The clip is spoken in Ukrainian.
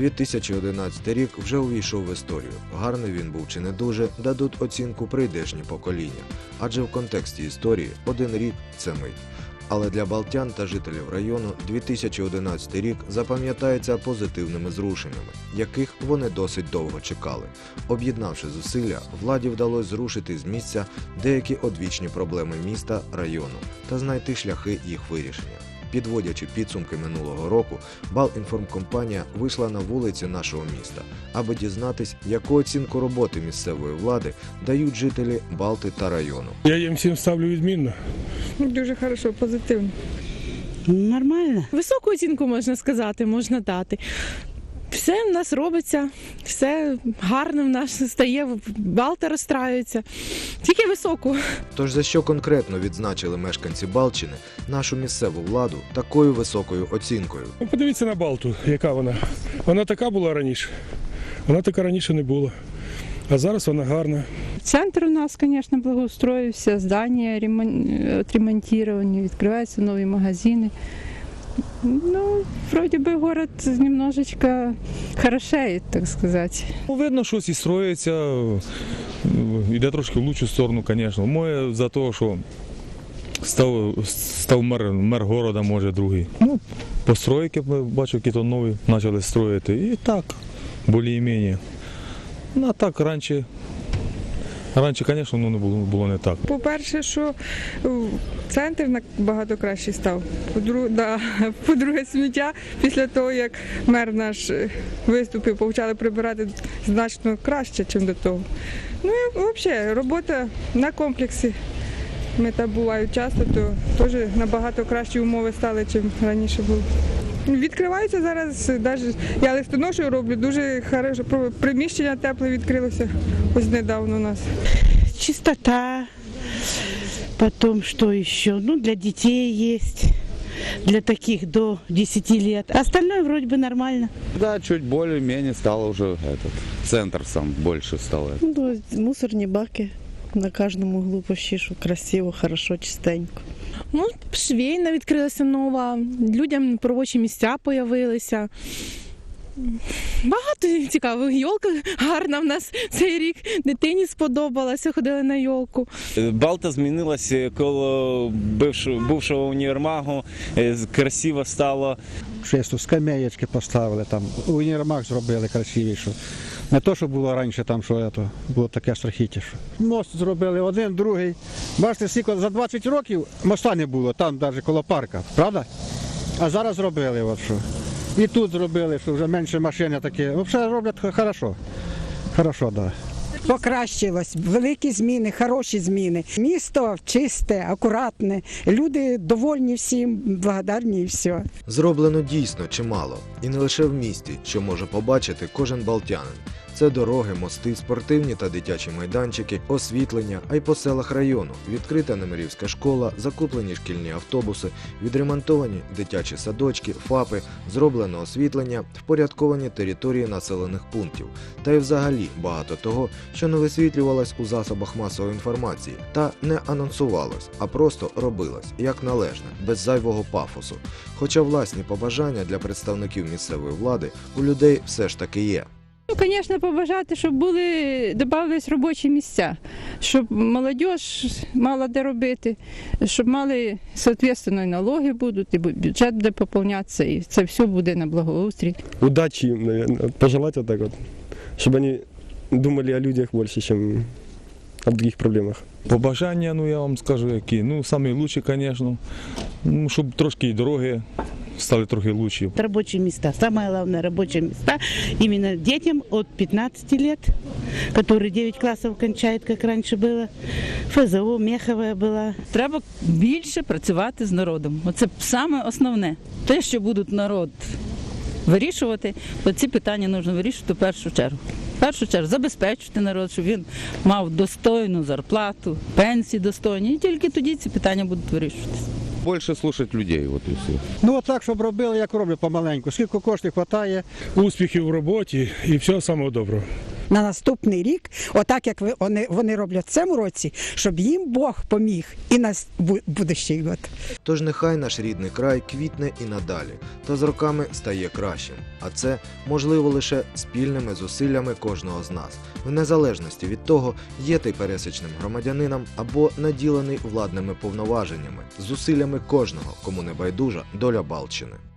2011 рік вже увійшов в історію. Гарний він був чи не дуже, дадуть оцінку прийдешні покоління. Адже в контексті історії один рік це мить. Але для балтян та жителів району 2011 рік запам'ятається позитивними зрушеннями, яких вони досить довго чекали. Об'єднавши зусилля, владі вдалося зрушити з місця деякі одвічні проблеми міста, району та знайти шляхи їх вирішення. Підводячи підсумки минулого року, Балінформкомпанія вийшла на вулиці нашого міста, аби дізнатись, яку оцінку роботи місцевої влади дають жителі Балти та району. Я їм всім ставлю відмінно. Дуже хорошо, позитивно. Нормально. Високу оцінку можна сказати, можна дати Все в нас робиться, все гарно в нас стає, балта розстраюється. Тільки високу. Тож за що конкретно відзначили мешканці Балчини нашу місцеву владу такою високою оцінкою? Ну, Подивіться на Балту, яка вона. Вона така була раніше. Вона така раніше не була. А зараз вона гарна. Центр у нас, конечно, благоустроився, здания ремон- отремонтированы, открываются новые магазины. Ну, вроде бы город немножечко хорошеет, так сказать. Ну, видно, щось і строїться, е, йде трошки в лучшу сторону, звісно. Моє за те, що став, став мер, мер города, може другий. Ну, постройки бачу, які то нові почали строїти. І так, більш-менш. Ну, а так раніше, раніше, звісно, ну, було, не так. По-перше, що е, центр набагато кращий став. По-друге, да. По-друге, сміття після того, як мер наш е, виступив, почали прибирати значно краще, ніж до того. Ну і взагалі робота на комплексі. Ми там бувають часто, то теж набагато кращі умови стали, ніж раніше було. Відкриваються зараз, навіть я листоношою роблю, дуже хороше приміщення тепле відкрилося ось недавно у нас. Чистота. Потом что еще? Ну, для детей есть. Для таких до 10 лет. Остальное вроде бы нормально. Да, чуть более-менее стало уже этот центр сам больше стало. Ну, мусорні баки на кожному углу почти, що красиво, хорошо, чистенько. Ну, швейна відкрилася нова, людям робочі місця появилися. Багато цікавих. Йолка гарна в нас цей рік. Дитині сподобалася, ходили на йолку. Балта змінилася коло бившого, бувшого універмагу, е, красиво стало. чисто скамеєчки поставили, там універмаг зробили красивіше. Не то, що було раніше, там, що це, було таке страхіття. Мост зробили один, другий. Бачите, скільки за 20 років моста не було, там навіть коло парка, правда? А зараз зробили. От що. І тут зробили, що вже менше машини такі. Взагалі роблять хорошо. Хорошо, так. Да. Покращилось, великі зміни, хороші зміни. Місто чисте, акуратне. Люди довольні всім, благодарні і все. Зроблено дійсно чимало, і не лише в місті, що може побачити кожен балтянин. Це дороги, мости, спортивні та дитячі майданчики, освітлення, а й по селах району, відкрита немирівська школа, закуплені шкільні автобуси, відремонтовані дитячі садочки, ФАПи, зроблено освітлення, впорядковані території населених пунктів, та й взагалі багато того, що не висвітлювалось у засобах масової інформації та не анонсувалось, а просто робилось як належне, без зайвого пафосу. Хоча власні побажання для представників місцевої влади у людей все ж таки є. Ну, звісно, побажати, щоб були додавались робочі місця, щоб молодь мала де робити, щоб мали соответственно, і налоги будуть, і бюджет буде поповнятися, і це все буде на благоустрій. Удачи им, наверное, пожелать вот так вот. Чтобы они думали о людях больше, чем о других проблемах. Побажання, ну я вам скажу, які. Ну, найкраще, звісно. Ну, щоб трошки і дороги стали трохи лучші. Рабочие места. Самое главное рабочие места именно детям от 15 лет, которые 9 классов кончают, как раньше было. ФЗО, Меховая была. Треба більше працювати з народом. Оце саме основне. Те, що будуть народ вирішувати, то ці питання потрібно вирішувати в першу чергу. В першу чергу забезпечити народ, щоб він мав достойну зарплату, пенсії достойні. І тільки тоді ці питання будуть вирішуватися. Больше слухати людей, От і все. Ну, от так, щоб робили, як роблю помаленьку. Скільки коштів вистачає, Успіхів в роботі і всього самого доброго. На наступний рік, отак як вони, вони роблять в цьому році, щоб їм Бог поміг і на будущий год. Тож нехай наш рідний край квітне і надалі, та з роками стає кращим. А це можливо лише спільними зусиллями кожного з нас, в незалежності від того, є ти пересічним громадянином або наділений владними повноваженнями, зусиллями кожного, кому не байдужа доля Балчини.